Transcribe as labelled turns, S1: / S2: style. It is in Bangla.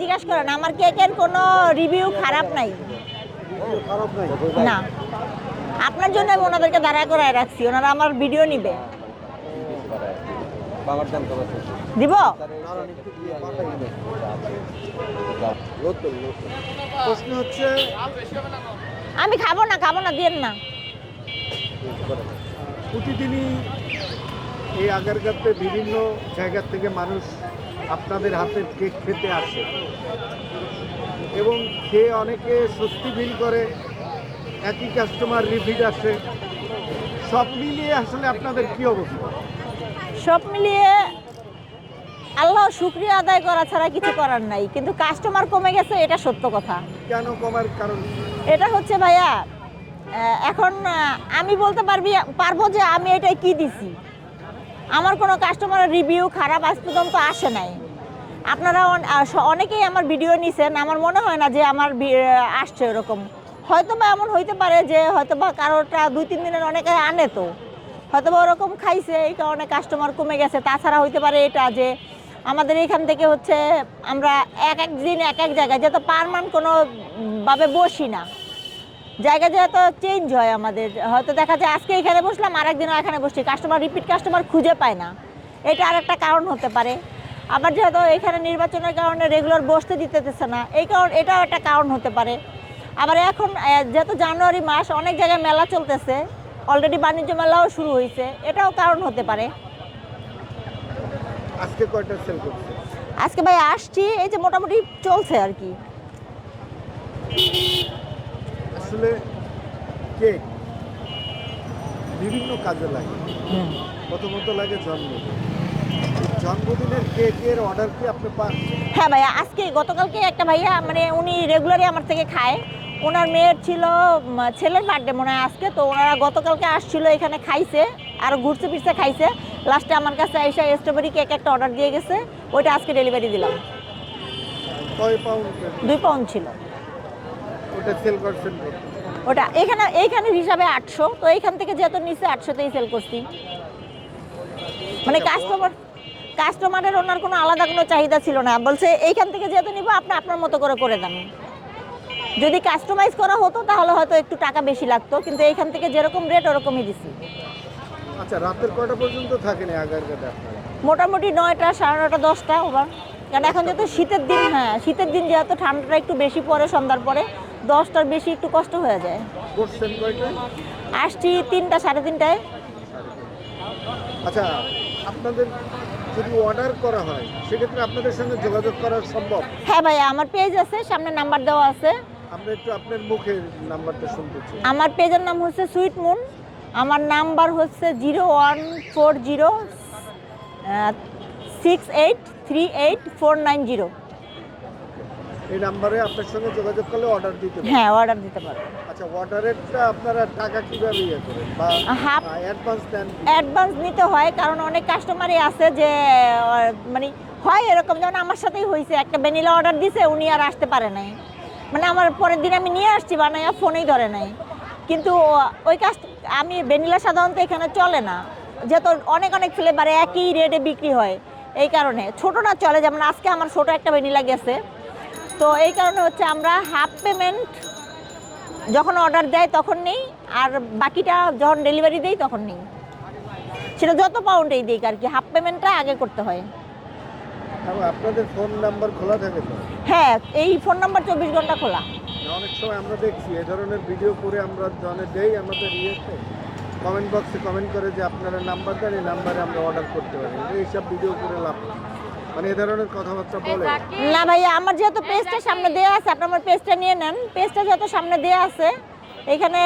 S1: জিজ্ঞাসা করেন আমার কেকের কোনো রিভিউ খারাপ নাই? না। আপনার জন্য আমি ওনাদেরকে দাঁড়া করায় রাখছি ওনারা আমার ভিডিও নিবে। দিব? আমি খাব না খাব না দিয়েন না।
S2: প্রতিদিনই এই আগারগাঁতে বিভিন্ন জায়গা থেকে মানুষ আপনাদের হাতের কেক খেতে আসে। এবং খেয়ে অনেকে স্বস্তি ফিল করে একই কাস্টমার রিপিট আসে। সব মিলিয়ে আসলে আপনাদের কি অবস্থা?
S1: সব মিলিয়ে আল্লাহ শুক্রিয়া আদায় করা ছাড়া কিছু করার নাই কিন্তু কাস্টমার কমে গেছে এটা সত্য কথা।
S2: কেন কমার কারণ?
S1: এটা হচ্ছে ভাইয়া এখন আমি বলতে পারবি পারব যে আমি এটাই কি দিছি। আমার কোনো কাস্টমারের রিভিউ খারাপ আজ পর্যন্ত আসে নাই। আপনারা অনেকেই আমার ভিডিও নিছেন আমার মনে হয় না যে আমার আসছে ওরকম হয়তো বা এমন হইতে পারে যে হয়তো বা কারোটা দুই তিন দিনের অনেকে আনে তো। হয়তো বা ওরকম খাইছে এই কারণে কাস্টমার কমে গেছে। তাছাড়া হইতে পারে এটা যে আমাদের এখান থেকে হচ্ছে আমরা এক এক দিন এক এক জায়গায় যেহেতু পারমান কোনো উম, বসি না। জায়গা যেহেতু চেঞ্জ হয় আমাদের। হয়তো দেখা যায় আজকে এখানে বসলাম আরেকদিন এখানে বসছি। কাস্টমার রিপিট কাস্টমার খুঁজে পায় না। এটা আর একটা কারণ হতে পারে। আবার যেহেতু এখানে নির্বাচনের কারণে রেগুলার বসতে দিতেছে না এই কারণ এটাও একটা কারণ হতে পারে। আবার এখন যেহেতু জানুয়ারি মাস অনেক জায়গায় মেলা চলতেছে। অলরেডি বাণিজ্য মেলাও শুরু হয়েছে এটাও কারণ হতে পারে।
S2: আজকে কয়টা সেল করছে?
S1: আজকে ভাই আসছি এই যে মোটামুটি চলছে আর কি।
S2: আসলে কেক বিভিন্ন কাজে লাগে। প্রথমত লাগে জন্মদিন জন্মদিনের কেকের অর্ডার কি আপনি পান?
S1: হ্যাঁ ভাইয়া আজকে গতকালকে একটা ভাইয়া মানে উনি রেগুলারই আমার থেকে খায়। ওনার মেয়ের ছিল ছেলের বার্থডে মনে হয় আজকে তো ওনারা গতকালকে আসছিল এখানে খাইছে আর ঘুরছে ফিরছে খাইছে। লাস্টে আমার কাছে এসে স্ট্রবেরি কেক একটা অর্ডার দিয়ে গেছে ওইটা আজকে ডেলিভারি দিলাম। দুই পাউন্ড ছিল।
S2: ওটা সেল করছেন
S1: ওটা এখানে এইখানের হিসাবে আটশো। তো এইখান থেকে যেহেতু নিচে আটশোতেই সেল করছি। মানে কাস্টমার কাস্টমারের ওনার কোনো আলাদা কোনো চাহিদা ছিল না। বলছে এইখান থেকে যেহেতু নিব আপনি আপনার মতো করে করে দেন। যদি কাস্টমাইজ করা হতো তাহলে হয়তো একটু টাকা বেশি লাগতো কিন্তু এইখান থেকে যেরকম রেট ওরকমই দিছি।
S2: আচ্ছা রাতের কয়টা পর্যন্ত থাকেন এই
S1: মোটামুটি নয়টা সাড়ে নয়টা দশটা ওভার। কারণ এখন যেহেতু শীতের দিন হ্যাঁ শীতের দিন যেহেতু ঠান্ডাটা একটু বেশি পড়ে সন্ধ্যার পরে দশটার বেশি একটু কষ্ট হয়ে যায়। আসছি তিনটা সাড়ে তিনটায়।
S2: আচ্ছা আপনাদের যদি অর্ডার করা হয় সেক্ষেত্রে আপনাদের সঙ্গে যোগাযোগ করা সম্ভব?
S1: হ্যাঁ ভাইয়া আমার পেজ আছে সামনে নাম্বার দেওয়া আছে।
S2: আমরা একটু আপনার মুখের নাম্বারটা শুনতে চাই
S1: আমার পেজের নাম হচ্ছে সুইট মুন। আমার নাম্বার হচ্ছে zero one four zero six eight three eight four nine zero
S2: এই নাম্বারে আপনার সঙ্গে যোগাযোগ করলে অর্ডার দিতে
S1: হ্যাঁ অর্ডার দিতে পারো
S2: আচ্ছা অর্ডারেরটা আপনারা টাকা কীভাবে ইয়ে করেন? বা অ্যাডভান্স দেন
S1: অ্যাডভান্স নিতে হয় কারণ অনেক কাস্টমারই আছে যে মানে হয় এরকম যেমন আমার সাথেই হয়েছে একটা ভ্যানিলা অর্ডার দিছে উনি আর আসতে পারে নাই। মানে আমার পরের দিন আমি নিয়ে আসছি বানাইয়া ফোনেই ধরে নাই। কিন্তু ওই কাজ আমি ভ্যানিলা সাধারণত এখানে চলে না। যেহেতু অনেক অনেক ফ্লেভারে একই রেটে বিক্রি হয় এই কারণে। ছোটোটা চলে যেমন আজকে আমার ছোটো একটা ভ্যানিলা গেছে। তো এই কারণে হচ্ছে আমরা হাফ পেমেন্ট যখন অর্ডার দেয় তখন নেই আর বাকিটা যখন ডেলিভারি দেই তখন নেই। সেটা যত পাউন্ডেই দিক আর কি হাফ পেমেন্টটা আগে করতে হয়।
S2: আপনাদের ফোন নাম্বার খোলা থাকে তো?
S1: হ্যাঁ এই ফোন নাম্বার চব্বিশ ঘণ্টা খোলা।
S2: অনেক সময় আমরা দেখছি এই ধরনের ভিডিও করে আমরা জনে দেই আমাদের ইয়েতে কমেন্ট বক্সে কমেন্ট করে যে আপনারা নাম্বার দেন এই নাম্বারে আমরা অর্ডার করতে পারি। এইসব ভিডিও করে লাভ। মানে এই ধরনের কথাবার্তা বলে?
S1: না ভাইয়া আমার যেহেতু পেজটা সামনে দেওয়া আছে আপনি আমার পেজটা নিয়ে নেন। পেজটা যেহেতু সামনে দেওয়া আছে এখানে